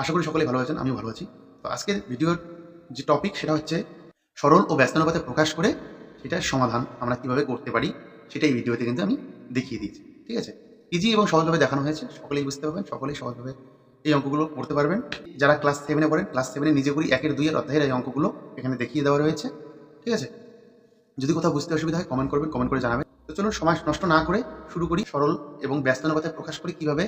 আশা করি সকলেই ভালো আছেন, আমিও ভালো আছি। তো আজকের ভিডিওর যে টপিক সেটা হচ্ছে সরল ও ব্যস্ত অনুপাতে প্রকাশ করে সেটার সমাধান আমরা কীভাবে করতে পারি সেটাই ভিডিওতে কিন্তু আমি দেখিয়ে দিয়েছি, ঠিক আছে? ইজি এবং সহজভাবে দেখানো হয়েছে, সকলেই বুঝতে পারবেন, সকলেই সহজভাবে এই অঙ্কগুলো করতে পারবেন। যারা ক্লাস সেভেনে পড়েন ক্লাস সেভেনে নিজে করি একের দুইয়ের অধ্যায়ের এই অঙ্কগুলো এখানে দেখিয়ে দেওয়া রয়েছে, ঠিক আছে? যদি কোথাও বুঝতে অসুবিধা হয় কমেন্ট করবেন কমেন্ট করে জানাবেন। তো চলুন, সময় নষ্ট না করে শুরু করি সরল এবং ব্যস্ত অনুপাতে প্রকাশ করে কীভাবে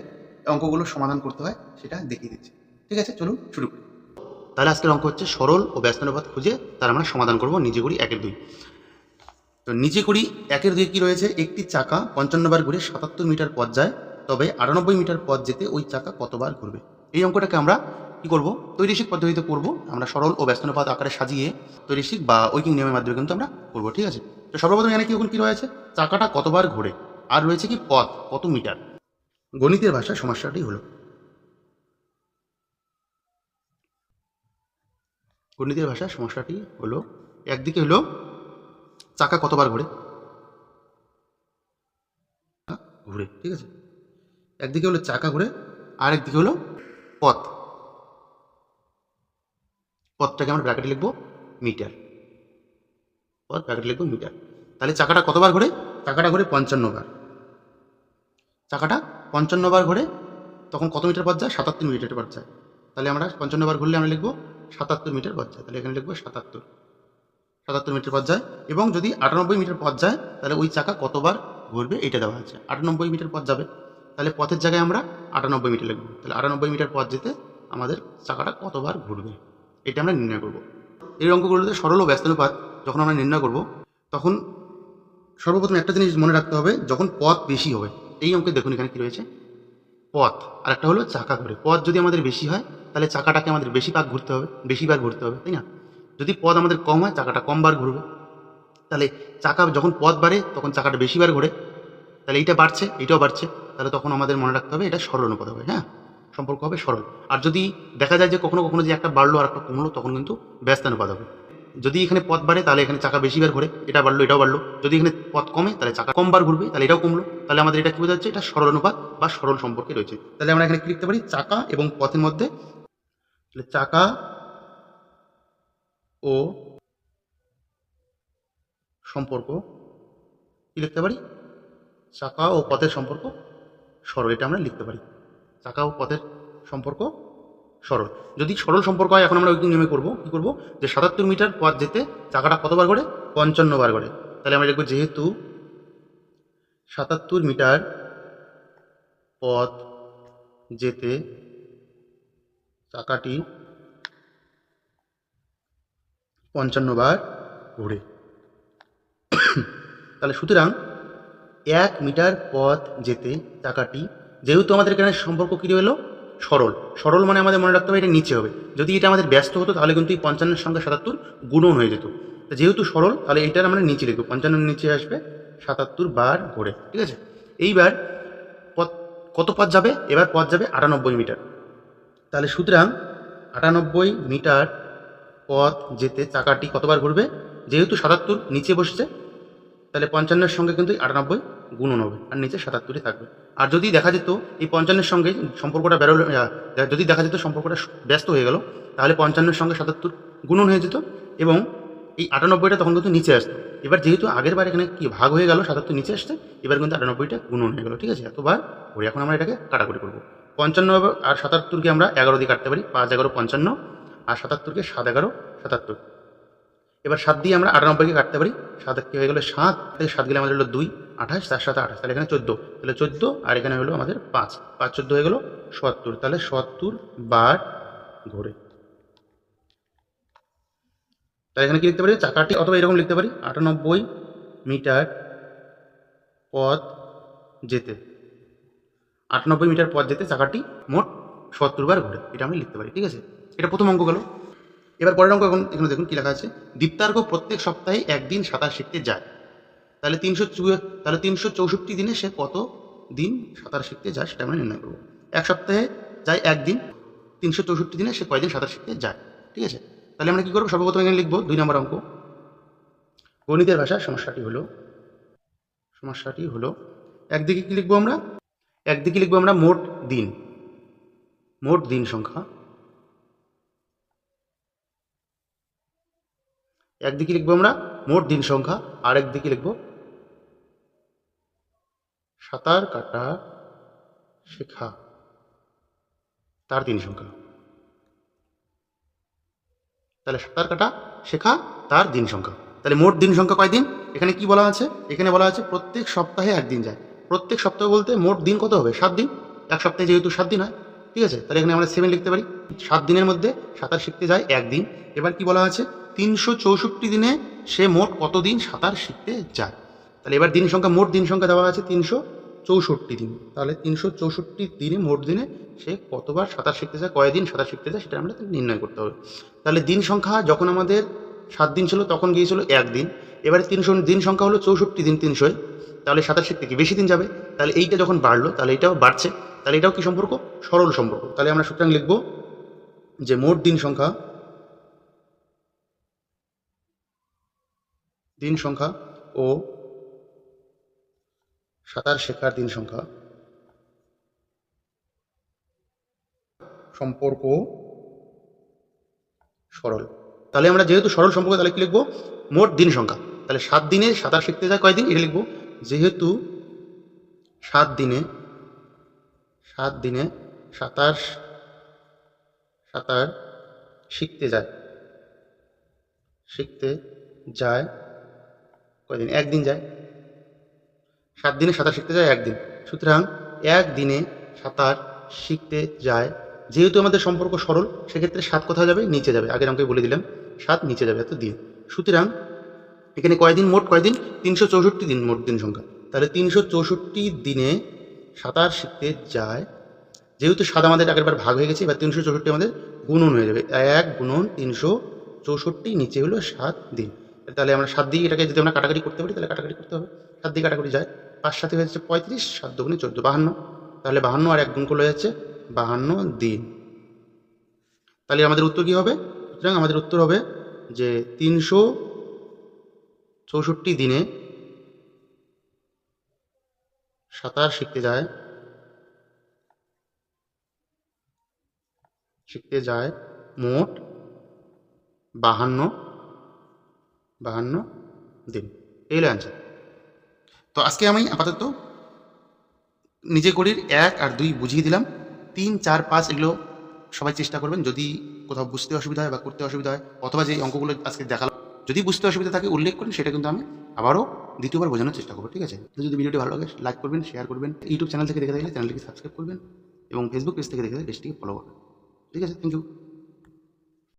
অঙ্কগুলো সমাধান করতে হয় সেটা দেখিয়ে দিচ্ছি। ঠিক আছে, চলুন শুরু করি। তাহলে আজকের অঙ্ক হচ্ছে সরল ও ব্যস্ত অনুপাত খুঁজে তার আমরা সমাধান করব নিজে করি একের দুই। তো নিজে করি একের দুই কি রয়েছে? একটি চাকা পঞ্চান্ন বার ঘুরে সাতাত্তর মিটার পথ যায়, তবে আটানব্বই মিটার পথ যেতে ওই চাকা কতবার ঘুরবে? এই অঙ্কটাকে আমরা কি করব? তৈরিশিক পদ্ধতিতে করব, আমরা সরল ও ব্যস্তানুপাত আকারে সাজিয়ে তৈরিশিক বা ঐকিক নিয়মের মাধ্যমে কিন্তু আমরা করব, ঠিক আছে? তো সর্বপ্রথম এখানে কি কি রয়েছে? চাকাটা কতবার ঘোরে? আর রয়েছে কি পথ? কত মিটার? গণিতের ভাষায় সমস্যাটি হলো গণিতের ভাষায় সমস্যাটি হলো, একদিকে হলো চাকা কতবার ঘোরে? ঘুরে, ঠিক আছে? একদিকে হলো চাকা ঘুরে আর একদিকে হলো পথ। পথটাকে আমরা ব্র্যাকেটে লিখব মিটার। পথ, ব্র্যাকেটে লিখব মিটার। তাহলে চাকাটা কতবার ঘোরে? চাকাটা ঘোরে পঞ্চান্ন বার। চাকাটা পঞ্চান্ন বার ঘোরে, তখন কত মিটার পথ যায়? সাতাত্তর মিটার পথ যায়। তাহলে আমরা পঞ্চান্ন বার ঘুরলে আমরা লিখব সাতাত্তর মিটার পথ যায়। তাহলে এখানে লিখব সাতাত্তর। সাতাত্তর মিটার পথ যায় এবং যদি আটানব্বই মিটার পথ যায়, তাহলে ওই চাকা কতবার ঘুরবে এটা দেওয়া আছে। আটানব্বই মিটার পথ যাবে। তাহলে পথের জায়গায় আমরা আটানব্বই মিটার লিখব। তাহলে আটানব্বই মিটার পথ যেতে আমাদের চাকাটা কতবার ঘুরবে, এটা আমরা নির্ণয় করব। এই অঙ্কগুলোতে সরল ও ব্যস্ত অনুপাত যখন আমরা নির্ণয় করব, তখন সর্বপ্রথম একটা জিনিস মনে রাখতে হবে, যখন পথ বেশি হবে, এই অঙ্কে দেখুন এখানে কী রয়েছে। পথ। আর একটা হলো চাকা ঘুরে। পথ যদি আমাদের বেশি হয়, তাহলে চাকাটাকে আমাদের বেশি পাক ঘুরতে হবে বেশিবার ঘুরতে হবে, তাই না? যদি পথ আমাদের কম হয়, চাকাটা কমবার ঘুরবে। তাহলে চাকা যখন পথ বাড়ে, তখন চাকাটা বেশিবার ঘোরে। তাহলে এইটা বাড়ছে, এইটাও বাড়ছে। তাহলে তখন আমাদের মনে রাখতে হবে এটা সরল অনুপাত হবে হ্যাঁ? সম্পর্ক হবে সরল। আর যদি দেখা যায় যে কখনো কখনো যে একটা বাড়লো আর একটা কমলো, তখন কিন্তু ব্যস্ত অনুপাত হবে। যদি এখানে পথ বাড়ে, তাহলে এখানে চাকা বেশি বার ঘোরে। এটা বাড়লো, এটাও বাড়লো। যদি এখানে পথ কমে, তাহলে চাকা কমবার ঘুরবে, তাহলে এটাও কমলো। তাহলে আমাদের এটা কি বোঝাচ্ছে এটা সরল অনুপাত বা সরল সম্পর্কে রয়েছে। তাহলে আমরা এখানে লিখতে পারি? চাকা এবং পথের মধ্যে তাহলে চাকা ও সম্পর্ক কি লিখতে পারি? চাকা ও পথের সম্পর্ক সরল, এটা আমরা লিখতে পারি। চাকা ও পথের সম্পর্ক সরল। যদি সরল সম্পর্ক হয়, এখন আমরা ওই নিয়মে করব। কী করব? যে সাতাত্তর মিটার পথ যেতে চাকাটা কতবার করে পঞ্চান্ন বার করে তাহলে আমরা লিখব, যেহেতু সাতাত্তর মিটার পথ যেতে চাকাটি পঞ্চান্ন বার ঘুরে। তাহলে সুতরাং এক মিটার পথ যেতে চাকাটি, যেহেতু আমাদের এখানে সম্পর্ক কী হলো সরল। সরল মানে আমাদের মনে রাখতে হবে এটা নিচে হবে। যদি এটা আমাদের ব্যস্ত হতো, তাহলে কিন্তু এই পঞ্চান্নের সঙ্গে সাতাত্তর গুণন হয়ে যেত। যেহেতু সরল, তাহলে এইটার আমরা নিচে লিখব। পঞ্চান্নের নিচে আসবে সাতাত্তর বার ঘোরে, ঠিক আছে? এইবার পথ, কত পথ যাবে? এবার পথ যাবে আটানব্বই মিটার। তাহলে সুতরাং আটানব্বই মিটার পথ যেতে চাকাটি কতবার ঘুরবে? যেহেতু সাতাত্তর নিচে বসছে, তাহলে পঞ্চান্নের সঙ্গে কিন্তু আটানব্বই গুণন হবে। আর নিচে সাতাত্তরই থাকবে। আর যদি দেখা যেত এই পঞ্চান্নের সঙ্গে সম্পর্কটা বেরোলো যদি দেখা যেত সম্পর্কটা ব্যস্ত হয়ে গেল, তাহলে পঞ্চান্নের সঙ্গে সাতাত্তর গুণন হয়ে যেত এবং এই আটানব্বইটা তখন কিন্তু নিচে আসতো। এবার যেহেতু আগের বার এখানে কি ভাগ হয়ে গেল, সাতাত্তর নিচে আসছে, এবার কিন্তু আটানব্বইটা গুণন হয়ে গেল, ঠিক আছে? এতবার করে এখন আমরা এটাকে কাটাকুটি করব। পঞ্চান্ন আর সাতাত্তরকে আমরা এগারো দিয়ে কাটতে পারি, পাঁচ এগারো পঞ্চান্ন, আর সাতাত্তরকে সাত এগারো সাতাত্তর। এবার সাত দিয়ে আমরা আটানব্বইকে কাটতে পারি। সাত একটি হয়ে গেলো? সাত। থেকে সাত গেলে আমাদের হলো দুই, আঠাশ, চার সাথে আঠাশ। তাহলে এখানে চোদ্দ। তাহলে চোদ্দ, আর এখানে হলো আমাদের পাঁচ। পাঁচ, চোদ্দ হয়ে গেলো সত্তর। তাহলে সত্তর বার ঘোরে। তাহলে এখানে কি লিখতে পারি? চাকাটি অথবা এরকম লিখতে পারি। আটানব্বই মিটার পথ যেতে। আটানব্বই মিটার পথ যেতে চাকাটি মোট সত্তর বার ঘোরে। এটা আমি লিখতে পারি। ঠিক আছে? এটা প্রথম অঙ্ক গেল। এবার পরের অঙ্ক এখন, এখানে দেখুন কি লেখা আছে? দীপ্তার্ঘ প্রত্যেক সপ্তাহে একদিন সাঁতার শিখতে যায়। তাহলে তিনশো তাহলে তিনশো চৌষট্টি দিনে সে কত দিন সাঁতার শিখতে যায় সেটা আমরা নির্ণয় করব। এক সপ্তাহে যায় একদিন, তিনশো চৌষট্টি দিনে সে কয়দিন সাঁতার শিখতে যায়? ঠিক আছে? তাহলে আমরা কী করব? সর্বপ্রথম এখানে লিখব দুই নম্বর অঙ্ক। গণিতের ভাষায় সমস্যাটি হলো সমস্যাটি হলো, একদিকে কী লিখব আমরা? একদিকে লিখব আমরা মোট দিন। মোট দিন সংখ্যা। একদিকে লিখব আমরা মোট দিন সংখ্যা আর একদিকে লিখব সাঁতার কাটা শেখা, তার দিন সংখ্যা। তাহলে সাঁতার কাটা শেখা, তার দিন সংখ্যা। তাহলে মোট দিন সংখ্যা কয়দিন এখানে কি বলা আছে? এখানে বলা আছে প্রত্যেক সপ্তাহে একদিন যায়। প্রত্যেক সপ্তাহ বলতে মোট দিন কত হবে? সাত দিন। এক সপ্তাহে যেহেতু সাত দিন হয়, ঠিক আছে? তাহলে এখানে আমরা সেভেন লিখতে পারি। সাত দিনের মধ্যে সাঁতার শিখতে যায় একদিন। এবার কি বলা আছে? তিনশো চৌষট্টি দিনে সে মোট কতদিন সাঁতার শিখতে যায়? তাহলে এবার দিন সংখ্যা, মোট দিন সংখ্যা দেওয়া আছে তিনশো চৌষট্টি দিন। তাহলে তিনশো চৌষট্টি দিনে, মোট দিনে সে কতবার সাঁতার শিখতে যায়, কয়দিন সাঁতার শিখতে যায় সেটা আমরা নির্ণয় করতে হবে। তাহলে দিন সংখ্যা যখন আমাদের সাত দিন ছিল, তখন গিয়েছিল একদিন এবারে তিনশো, দিন সংখ্যা হলো চৌষট্টি দিন তিনশোয়। তাহলে সাঁতার শিখতে কি বেশি দিন যাবে? তাহলে এইটা যখন বাড়লো, তাহলে এটাও বাড়ছে। তাহলে এটাও কি সম্পর্ক? সরল সম্পর্ক। তাহলে আমরা সুতরাং লিখব যে মোট দিন সংখ্যা দিন সংখ্যা ও সাঁতার শেখার দিন সংখ্যা সম্পর্ক সরল। তাহলে আমরা যেহেতু সরল সম্পর্ক, তাহলে কি লিখব? মোট দিন সংখ্যা। তাহলে সাত দিনে সাঁতার শিখতে যায় কয়দিন? এটা লিখব। যেহেতু সাত দিনে সাত দিনে সাঁতার সাঁতার শিখতে যায় শিখতে যায় কয়দিন? একদিন যায়। সাত দিনে সাঁতার শিখতে যায় একদিন। সুতরাং একদিনে সাঁতার শিখতে যায়। যেহেতু আমাদের সম্পর্ক সরল, সেক্ষেত্রে সাত কোথায় যাবে? নিচে যাবে। আগের আমাকে বলে দিলাম, সাত নিচে যাবে এত দিন সুতরাং এখানে কয়দিন? মোট কয়দিন? তিনশো চৌষট্টি দিন মোট দিন সংখ্যা। তাহলে তিনশো চৌষট্টি দিনে সাঁতার শিখতে যায়। যেহেতু সাত আমাদের আগেরবার ভাগ হয়ে গেছে, এবার তিনশো চৌষট্টি আমাদের গুণন হয়ে যাবে। এক গুণন তিনশো চৌষট্টি নিচে হলো সাত দিন। তাহলে আমরা সাত দিয়ে এটাকে যদি আমরা কাটাকাটি করতে পারি, তাহলে কাটাকাটি করতে হবে। সাত দিয়ে কাটাকাটি যায়। পাঁচ সাথে যাচ্ছে পঁয়ত্রিশ, সাত দুগুণে চোদ্দ, বাহান্ন। তাহলে বাহান্ন আর এক গুণ করলে যাচ্ছে বাহান্ন দিন। তাহলে আমাদের উত্তর কী হবে? সুতরাং আমাদের উত্তর হবে যে তিনশো চৌষট্টি দিনে সাঁতার শিখতে যায় শিখতে যায় মোট বাহান্ন বাহান্ন দিন এই হলো অ্যান্সার তো আজকে আমি আপাতত নিজে করির এক আর দুই বুঝিয়ে দিলাম। তিন, চার, পাঁচ এগুলো সবাই চেষ্টা করবেন। যদি কোথাও বুঝতে অসুবিধা হয় বা করতে অসুবিধা হয়, অথবা যে অঙ্কগুলো আজকে দেখালাম, যদি বুঝতে অসুবিধা থাকে, উল্লেখ করেন, সেটা কিন্তু আমি আবারও দ্বিতীয়বার বোঝানোর চেষ্টা করব, ঠিক আছে? যদি ভিডিওটি ভালো লাগে লাইক করবেন শেয়ার করবেন ইউটিউব চ্যানেল থেকে দেখে থাকলে চ্যানেলটিকে সাবস্ক্রাইব করবেন এবং ফেসবুক পেজ থেকে দেখে পেজটিকে ফলো করবেন, ঠিক আছে? Thank you